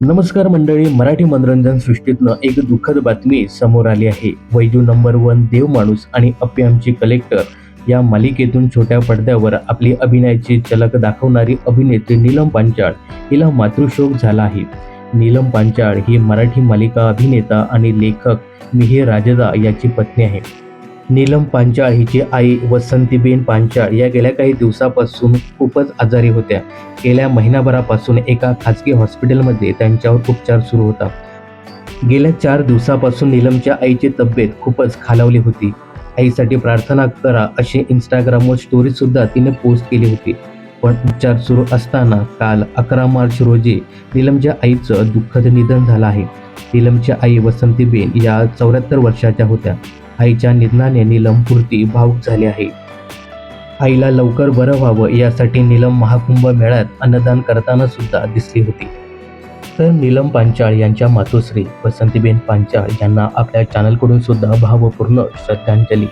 नमस्कार मंडळी मराठी मनोरंजन सृष्टीतनं एक दुःखद बातमी समोर आली आहे. वैजू नंबर वन देव माणूस आणि अप्यामची कलेक्टर या मालिकेतून छोट्या पडद्यावर आपली अभिनयाची झलक दाखवणारी अभिनेत्री नीलम पांचाळ हिला मातृशोक झाला आहे. नीलम पांचाळ ही मराठी मालिका अभिनेता आणि लेखक मिहिर राजदा याची पत्नी आहे. नीलम पांचाळ हिची आई वसंतीबेन पांचाळ या गेल्या काही दिवसापासून खूपच आजारी होत्या. गेल्या महिनाभरापासून एका खाजगी हॉस्पिटलमध्ये त्यांच्यावर उपचार सुरू होता. गेल्या चार दिवसापासून नीलमच्या आईची तब्येत खूपच खालावली होती. आईसाठी प्रार्थना करा अशी इंस्टाग्रामवर स्टोरी सुद्धा तिने पोस्ट केली होती. पण उपचार सुरू असताना काल अकरा मार्च रोजी नीलमच्या आईचं दुःखद निधन झालं आहे. नीलमच्या आई वसंतीबेन या चौऱ्याहत्तर वर्षाच्या होत्या. आईच्या निधनाने नीलम पुरती भावूक झाली आहे. आईला लवकर बरं व्हावं यासाठी नीलम महाकुंभ मेळ्यात अन्नदान करताना सुद्धा दिसली होती. तर नीलम पांचाळ यांच्या मातोश्री वसंतीबेन पांचाळ यांना आपल्या चॅनलकडून सुद्धा भावपूर्ण श्रद्धांजली.